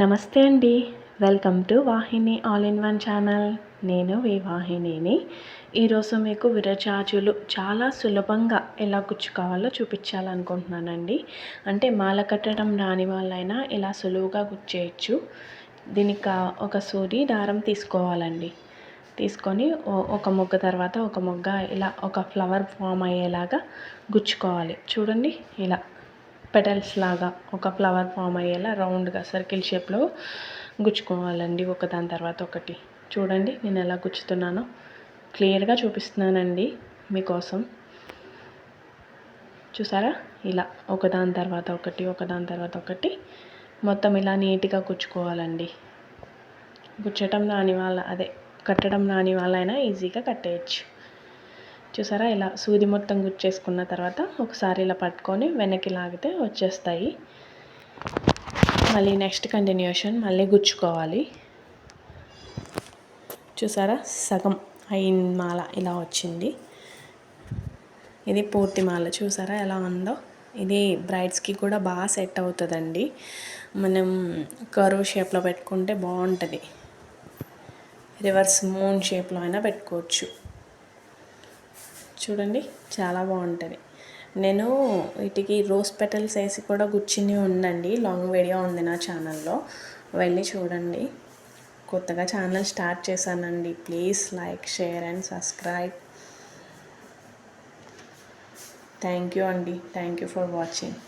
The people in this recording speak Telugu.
నమస్తే అండి. Welcome to Vahini all in one channel. నేను వి వాహినిని. ఈరోజు మీకు విరజాజులు చాలా సులభంగా ఎలా గుచ్చుకోవాలో చూపించాలనుకుంటున్నానండి. అంటే మాల కట్టడం రాని వాళ్ళైనా ఇలా సులువుగా గుచ్చేయచ్చు. దీనికి ఒక సూది దారం తీసుకోవాలండి. తీసుకొని ఒక మొగ్గ తర్వాత ఒక మొగ్గ ఇలా ఒక ఫ్లవర్ ఫామ్ అయ్యేలాగా గుచ్చుకోవాలి. చూడండి ఇలా. పెటల్స్ లాగా ఒక ఫ్లవర్ ఫామ్ అయ్యేలా రౌండ్గా సర్కిల్ షేప్లో గుచ్చుకోవాలండి ఒక దాని తర్వాత ఒకటి. చూడండి నేను ఎలా గుచ్చుతున్నానో. క్లియర్గా చూపిస్తున్నానండి మీకోసం. చూసారా? ఇలా ఒకదాని తర్వాత ఒకటి ఒకదాని తర్వాత ఒకటి. మొత్తం ఇలా నీట్గా గుచ్చుకోవాలండి. గుచ్చటం రాని వాళ్ళ అదే కట్టడం రాని వాళ్ళైనా ఈజీగా కట్టేయచ్చు. చూసారా? ఇలా సూది మొత్తం గుచ్చేసుకున్న తర్వాత ఒకసారి ఇలా పట్టుకొని వెనక్కి లాగితే వచ్చేస్తాయి. మళ్ళీ నెక్స్ట్ కంటిన్యూషన్ మళ్ళీ గుచ్చుకోవాలి. చూసారా? సగం అయిన మాల ఇలా వచ్చింది. ఇది పూర్తి మాల. చూసారా ఎలా ఉందో? ఇది బ్రైడ్స్కి కూడా బాగా సెట్ అవుతుందండి. మనం కర్వ్ షేప్లో పెట్టుకుంటే బాగుంటుంది. రివర్స్ మూన్ షేప్లో అయినా పెట్టుకోవచ్చు. చూడండి చాలా బాగుంటుంది. నేను వీటికి రోజ్ పెటల్స్ వేసి కూడా గుచ్చిని ఉందండి. లాంగ్ వీడియో ఉంది నా ఛానల్లో. వెళ్ళి చూడండి. కొత్తగా ఛానల్ స్టార్ట్ చేశానండి. Please like share and subscribe. Thank you అండి. Thank you for watching.